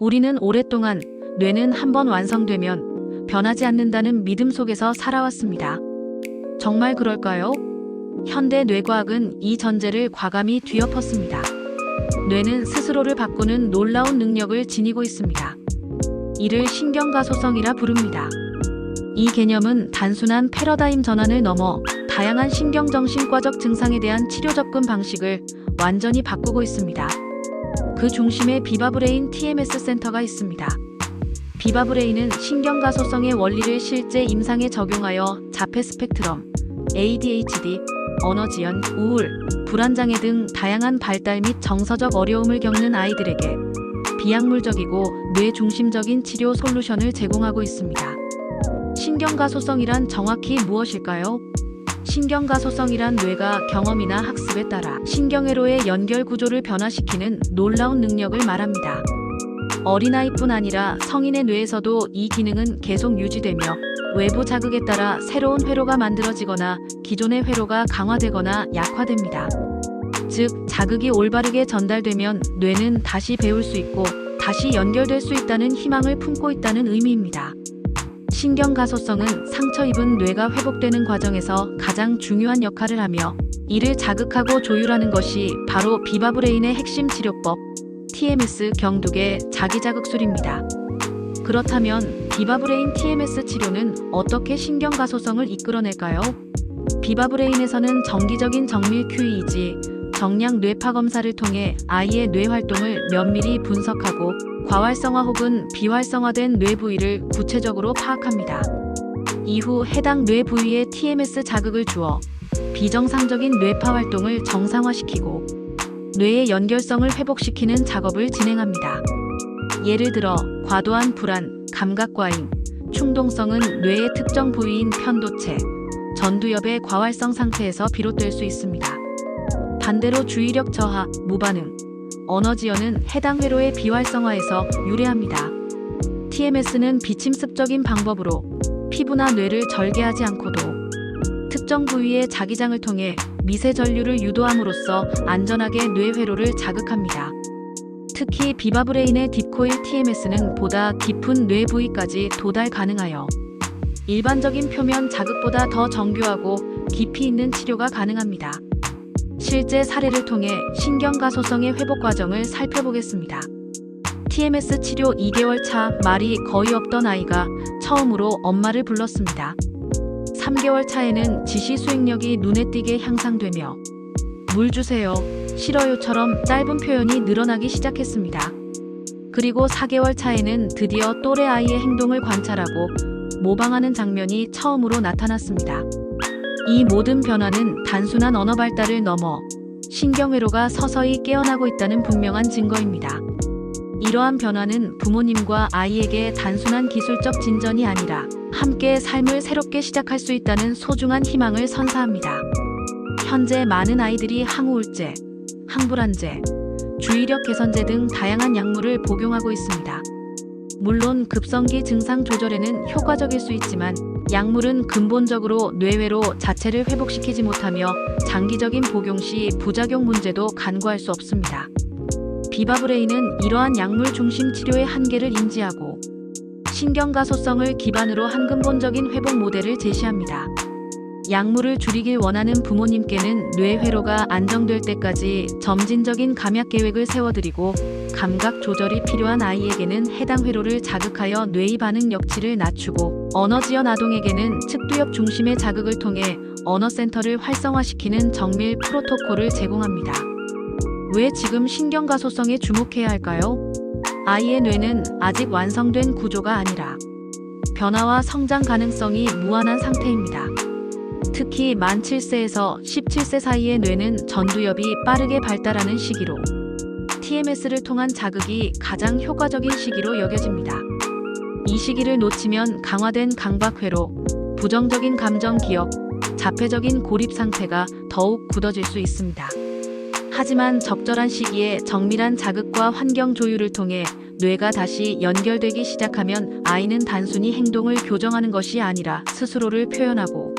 우리는 오랫동안 뇌는 한번 완성되면 변하지 않는다는 믿음 속에서 살아왔습니다. 정말 그럴까요? 현대 뇌과학은 이 전제를 과감히 뒤엎었습니다. 뇌는 스스로를 바꾸는 놀라운 능력을 지니고 있습니다. 이를 신경가소성이라 부릅니다. 이 개념은 단순한 패러다임 전환을 넘어 다양한 신경정신과적 증상에 대한 치료 접근 방식을 완전히 바꾸고 있습니다. 그 중심에 비바브레인 TMS 센터가 있습니다. 비바브레인은 신경가소성의 원리를 실제 임상에 적용하여 자폐 스펙트럼, ADHD, 언어지연, 우울, 불안장애 등 다양한 발달 및 정서적 어려움을 겪는 아이들에게 비약물적이고 뇌 중심적인 치료 솔루션을 제공하고 있습니다. 신경가소성이란 정확히 무엇일까요? 신경가소성이란 뇌가 경험이나 학습에 따라 신경회로의 연결 구조를 변화시키는 놀라운 능력을 말합니다. 어린아이뿐 아니라 성인의 뇌에서도 이 기능은 계속 유지되며 외부 자극에 따라 새로운 회로가 만들어지거나 기존의 회로가 강화되거나 약화됩니다. 즉, 자극이 올바르게 전달되면 뇌는 다시 배울 수 있고 다시 연결될 수 있다는 희망을 품고 있다는 의미입니다. 신경가소성은 상처 입은 뇌가 회복되는 과정에서 가장 중요한 역할을 하며 이를 자극하고 조율하는 것이 바로 비바브레인의 핵심 치료법 TMS 경둑의 자기자극술입니다. 그렇다면 비바브레인 TMS 치료는 어떻게 신경가소성을 이끌어낼까요? 비바브레인에서는 정기적인 정밀 QEEG, 정량 뇌파 검사를 통해 아이의 뇌 활동을 면밀히 분석하고 과활성화 혹은 비활성화된 뇌 부위를 구체적으로 파악합니다. 이후 해당 뇌 부위에 TMS 자극을 주어 비정상적인 뇌파 활동을 정상화시키고 뇌의 연결성을 회복시키는 작업을 진행합니다. 예를 들어 과도한 불안, 감각 과잉, 충동성은 뇌의 특정 부위인 편도체, 전두엽의 과활성 상태에서 비롯될 수 있습니다. 반대로 주의력 저하, 무반응, 언어지연은 해당 회로의 비활성화에서 유래합니다. TMS는 비침습적인 방법으로 피부나 뇌를 절개하지 않고도 특정 부위의 자기장을 통해 미세 전류를 유도함으로써 안전하게 뇌 회로를 자극합니다. 특히 비바브레인의 딥코일 TMS는 보다 깊은 뇌 부위까지 도달 가능하여 일반적인 표면 자극보다 더 정교하고 깊이 있는 치료가 가능합니다. 실제 사례를 통해 신경가소성의 회복 과정을 살펴보겠습니다. TMS 치료 2개월 차 말이 거의 없던 아이가 처음으로 엄마를 불렀습니다. 3개월 차에는 지시 수행력이 눈에 띄게 향상되며 물 주세요, 싫어요처럼 짧은 표현이 늘어나기 시작했습니다. 그리고 4개월 차에는 드디어 또래 아이의 행동을 관찰하고 모방하는 장면이 처음으로 나타났습니다. 이 모든 변화는 단순한 언어 발달을 넘어 신경회로가 서서히 깨어나고 있다는 분명한 증거입니다. 이러한 변화는 부모님과 아이에게 단순한 기술적 진전이 아니라 함께 삶을 새롭게 시작할 수 있다는 소중한 희망을 선사합니다. 현재 많은 아이들이 항우울제, 항불안제, 주의력 개선제 등 다양한 약물을 복용하고 있습니다. 물론 급성기 증상 조절에는 효과적일 수 있지만 약물은 근본적으로 뇌회로 자체를 회복시키지 못하며 장기적인 복용 시 부작용 문제도 간과할 수 없습니다. 비바브레인은 이러한 약물 중심 치료의 한계를 인지하고 신경가소성을 기반으로 한 근본적인 회복 모델을 제시합니다. 약물을 줄이길 원하는 부모님께는 뇌 회로가 안정될 때까지 점진적인 감약 계획을 세워드리고 감각 조절이 필요한 아이에게는 해당 회로를 자극하여 뇌의 반응 역치를 낮추고 언어지연 아동에게는 측두엽 중심의 자극을 통해 언어센터를 활성화시키는 정밀 프로토콜을 제공합니다. 왜 지금 신경가소성에 주목해야 할까요? 아이의 뇌는 아직 완성된 구조가 아니라 변화와 성장 가능성이 무한한 상태입니다. 특히 만 7세에서 17세 사이의 뇌는 전두엽이 빠르게 발달하는 시기로 TMS를 통한 자극이 가장 효과적인 시기로 여겨집니다. 이 시기를 놓치면 강화된 강박회로, 부정적인 감정 기억, 자폐적인 고립 상태가 더욱 굳어질 수 있습니다. 하지만 적절한 시기에 정밀한 자극과 환경 조율을 통해 뇌가 다시 연결되기 시작하면 아이는 단순히 행동을 교정하는 것이 아니라 스스로를 표현하고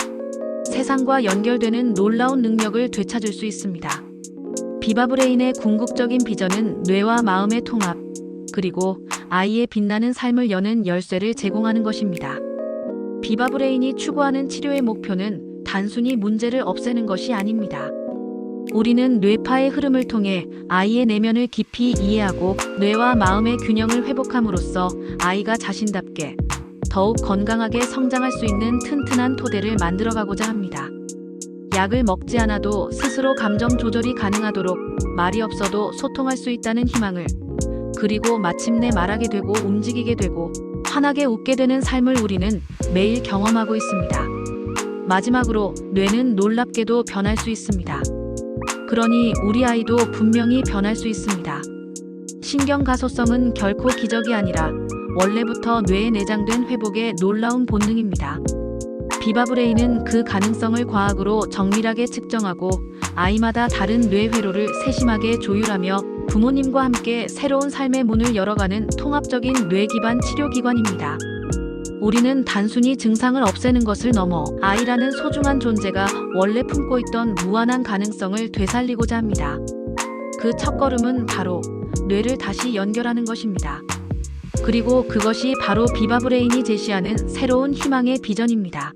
세상과 연결되는 놀라운 능력을 되찾을 수 있습니다. 비바브레인의 궁극적인 비전은 뇌와 마음의 통합, 그리고 아이의 빛나는 삶을 여는 열쇠를 제공하는 것입니다. 비바브레인이 추구하는 치료의 목표는 단순히 문제를 없애는 것이 아닙니다. 우리는 뇌파의 흐름을 통해 아이의 내면을 깊이 이해하고 뇌와 마음의 균형을 회복함으로써 아이가 자신답게 더욱 건강하게 성장할 수 있는 튼튼한 토대를 만들어가고자 합니다. 약을 먹지 않아도 스스로 감정 조절이 가능하도록 말이 없어도 소통할 수 있다는 희망을 그리고 마침내 말하게 되고 움직이게 되고 환하게 웃게 되는 삶을 우리는 매일 경험하고 있습니다. 마지막으로 뇌는 놀랍게도 변할 수 있습니다. 그러니 우리 아이도 분명히 변할 수 있습니다. 신경 가소성은 결코 기적이 아니라 원래부터 뇌에 내장된 회복의 놀라운 본능입니다. 비바브레인은 그 가능성을 과학으로 정밀하게 측정하고 아이마다 다른 뇌 회로를 세심하게 조율하며 부모님과 함께 새로운 삶의 문을 열어가는 통합적인 뇌 기반 치료기관입니다. 우리는 단순히 증상을 없애는 것을 넘어 아이라는 소중한 존재가 원래 품고 있던 무한한 가능성을 되살리고자 합니다. 그 첫걸음은 바로 뇌를 다시 연결하는 것입니다. 그리고 그것이 바로 비바브레인이 제시하는 새로운 희망의 비전입니다.